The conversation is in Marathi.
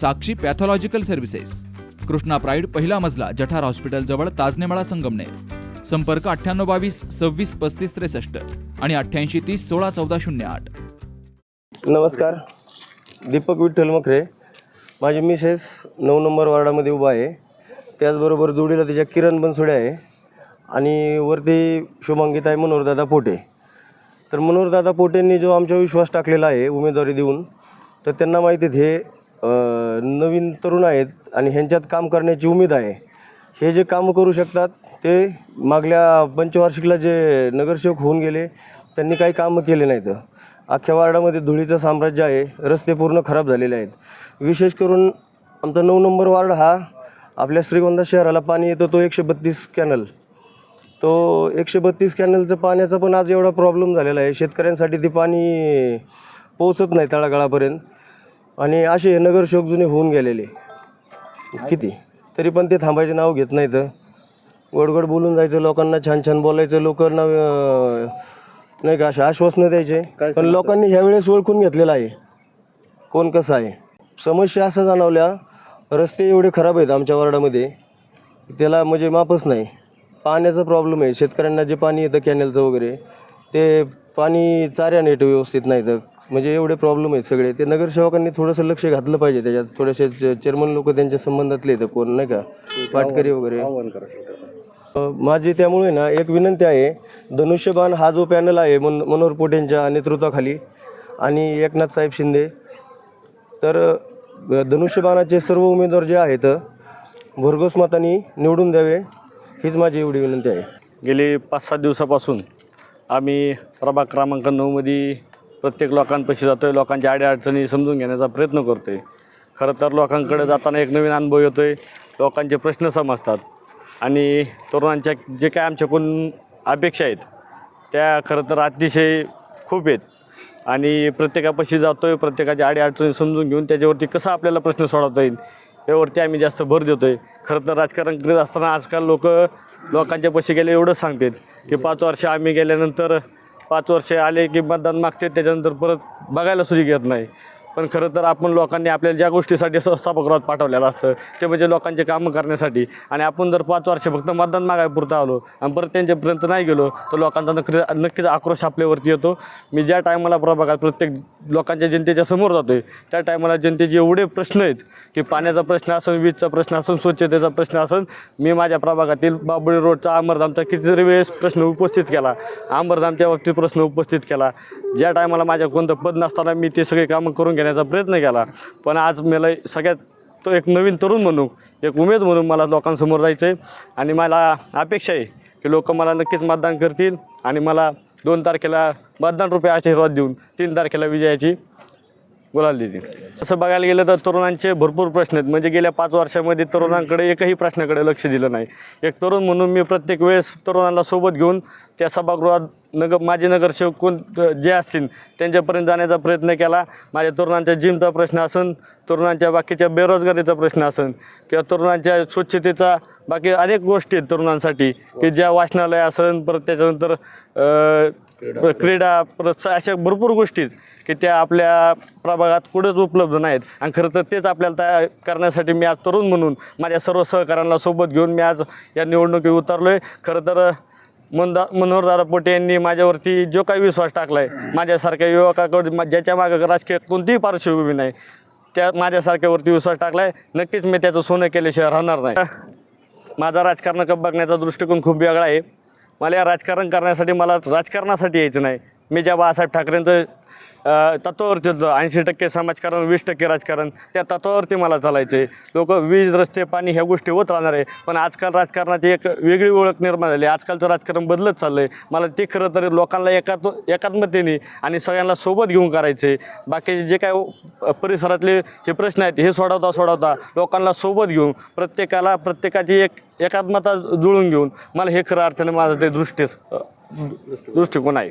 Sakshi pathological services. Krishna pride पहिला मजला जठार हॉस्पिटल जवळ ताजनेमाळा संगमनेर. संपर्क अठ्ठ्याण्णव बावीस सव्वीस पस्तीस त्रेसष्ट आणि अठ्ठ्याऐंशी तीस सोळा चौदा शून्य आठ. नमस्कार. दीपक विठ्ठल मखरे. माझी मिसेस नऊ नंबर वॉर्डामध्ये उभा आहे. त्याचबरोबर जोडीला त्याच्या किरण बनसोडे आहे. आणि वरती शुभांगिताई मनोहरदादा पोटे. तर मनोहरदादा पोटेंनी जो आमच्यावर विश्वास टाकलेला आहे उमेदवारी देऊन तर त्यांना माहिती हे नवीन तरुण आहेत आणि ह्यांच्यात काम करण्याची उमेद आहे. हे जे कामं करू शकतात ते मागल्या पंचवार्षिकला जे नगरसेवक होऊन गेले त्यांनी काही कामं केले नाहीत. अख्ख्या वार्डामध्ये धुळीचं साम्राज्य आहे रस्ते पूर्ण खराब झालेले आहेत. विशेष करून आमचा नऊ नंबर वार्ड हा आपल्या श्रीगोंदा शहराला पाणी येतं तो एकशे बत्तीस कॅनल. तो एकशे बत्तीस कॅनलचं पाण्याचा पण आज एवढा प्रॉब्लेम झालेला आहे. शेतकऱ्यांसाठी ते पाणी पोचत नाही तळागाळापर्यंत. आणि असे हे नगरसेवक जुने होऊन गेलेले. किती? तरी पण ते थांबायचे नाव घेत नाहीत. गोडगोड बोलून जायचं लोकांना छान छान बोलायचं लोकांना नाही का अशा आश्वासनं द्यायचे. पण लोकांनी ह्यावेळेस ओळखून घेतलेलं आहे. कोण कसं आहे? समस्या असं जाणवल्या रस्ते एवढे खराब आहेत आमच्या वार्डामध्ये त्याला म्हणजे मापच नाही. पाण्याचा प्रॉब्लेम आहे. शेतकऱ्यांना जे पाणी येतं कॅनेलचं वगैरे ते पाणी चाऱ्याने येतं व्यवस्थित नाही तर म्हणजे एवढे प्रॉब्लेम आहेत सगळे. ते नगरसेवकांनी थोडंसं लक्ष घातलं पाहिजे त्याच्यात. थोडेसे चेअरमन लोक त्यांच्या संबंधातले तर कोण नाही का? पाटकरी वगैरे. माझी त्यामुळे ना एक विनंती आहे धनुष्यबाण हा जो पॅनल आहे मन मनोहर पोटेंच्या नेतृत्वाखाली आणि एकनाथ साहेब शिंदे तर धनुष्यबाणाचे सर्व उमेदवार जे आहेत भरघोस मतांनी निवडून द्यावे हीच माझी एवढी विनंती आहे. गेली पाच सात दिवसापासून आम्ही प्रभाग क्रमांक नऊमध्ये प्रत्येक लोकांपाशी जातो आहे लोकांच्या अडीअडचणी समजून घेण्याचा प्रयत्न करतो आहे खरं तर लोकांकडे जाताना एक नवीन अनुभव येतो आहे लोकांचे प्रश्न समजतात. आणि तरुणांच्या जे काय आमच्याकडून अपेक्षा आहेत त्या खरं तर अतिशय खूप आहेत. आणि प्रत्येकापाशी जातो आहे प्रत्येकाच्या अडीअडचणी समजून घेऊन त्याच्यावरती कसं आपल्याला प्रश्न सोडवता येईल यावरती आम्ही जास्त भर देतो आहे खरं तर राजकारण करीत असताना आजकाल लोक लोकांच्या पैसे गेले एवढंच सांगतात की पाच वर्ष आम्ही गेल्यानंतर पाच वर्ष आले की मतदान मागते त्याच्यानंतर परत बघायला सुरू घेत नाही. पण खरं तर आपण लोकांनी आपल्याला ज्या गोष्टीसाठी संस्थापकरात पाठवलेलं असतं ते म्हणजे लोकांचे कामं करण्यासाठी. आणि आपण जर पाच वर्ष फक्त मतदान मागायपुरतं आलो आणि परत त्यांच्यापर्यंत नाही गेलो तर लोकांचा नक्की नक्कीच आक्रोश आपल्यावरती येतो. मी ज्या टायमाला प्रभागात प्रत्येक लोकांच्या जनतेच्या समोर जातो आहे त्या टायमाला जनतेचे एवढे प्रश्न आहेत की पाण्याचा प्रश्न असेल वीजचा प्रश्न असेल स्वच्छतेचा प्रश्न असेल मी माझ्या प्रभागातील बाबळी रोडचा अमरधामचा कितीतरी वेळेस प्रश्न उपस्थित केला. अमरधामच्या बाबतीत प्रश्न उपस्थित केला. ज्या टायमाला माझ्या कोणतं पद नसताना मी ते सगळे कामं करून घेण्याचा प्रयत्न केला. पण आज मला सगळ्यात तो एक नवीन तरुण म्हणून एक उमेद म्हणून मला लोकांसमोर जायचं आहे आणि मला अपेक्षा आहे की लोक मला नक्कीच मतदान करतील आणि मला दोन तारखेला मतदान रुपये आशीर्वाद देऊन तीन तारखेला विजयाची गुलाल देतील तसं बघायला गेलं तर तरुणांचे भरपूर प्रश्न आहेत. म्हणजे गेल्या पाच वर्षामध्ये तरुणांकडे एकही प्रश्नाकडे लक्ष दिलं नाही. एक तरुण म्हणून मी प्रत्येक वेळेस तरुणांना सोबत घेऊन त्या सभागृहात नगर माझे नगरसेवक कोण जे असतील त्यांच्यापर्यंत जाण्याचा प्रयत्न केला. माझ्या तरुणांच्या जिमचा प्रश्न असेल तरुणांच्या बाकीच्या बेरोजगारीचा प्रश्न असेल किंवा तरुणांच्या स्वच्छतेचा बाकी अनेक गोष्टी आहेत तरुणांसाठी की ज्या वाचनालय असेल परत त्याच्यानंतर क्रीडा परत अशा भरपूर गोष्टी आहेत की त्या आपल्या प्रभागात कुठेच उपलब्ध नाहीत. आणि खरं तर तेच आपल्याला तयार करण्यासाठी मी आज तरुण म्हणून माझ्या सर्व सहकाऱ्यांना सोबत घेऊन मी आज या निवडणुकीत उतरलो आहे खरं तर मनदा मनोहरदादा पोटे यांनी माझ्यावरती जो काही विश्वास टाकला आहे माझ्यासारख्या युवकाकडे मा- ज्याच्या मागं राजकीय कोणतीही पार्श्वभूमी नाही त्या माझ्यासारख्यावरती विश्वास टाकला आहे नक्कीच मी त्याचं सोनं केल्याशिवाय राहणार नाही. माझा राजकारणाकडे बघण्याचा दृष्टिकोन खूप वेगळा आहे. मला या राजकारण करण्यासाठी मला राजकारणासाठी यायचं नाही. मी ज्या बाळासाहेब ठाकरेंचं तत्वावरती होतं. ऐंशी टक्के समाजकारण वीस टक्के राजकारण. त्या तत्वावरती मला चालायचं आहे लोक वीज रस्ते पाणी ह्या गोष्टी होत राहणार आहे. पण आजकाल राजकारणाची एक वेगळी ओळख निर्माण झाली. आजकालचं राजकारण बदलत चाललं आहे मला ते खरं तर लोकांना एकात एकात्मतेने आणि सगळ्यांना सोबत घेऊन करायचे बाकीचे जे काय परिसरातले हे प्रश्न आहेत हे सोडवता सोडवता लोकांना सोबत घेऊन प्रत्येकाला प्रत्येकाची एक एकात्मता जुळून घेऊन मला हे खरं अर्थाने माझं ते दृष्टी दृष्टिकोन आहे.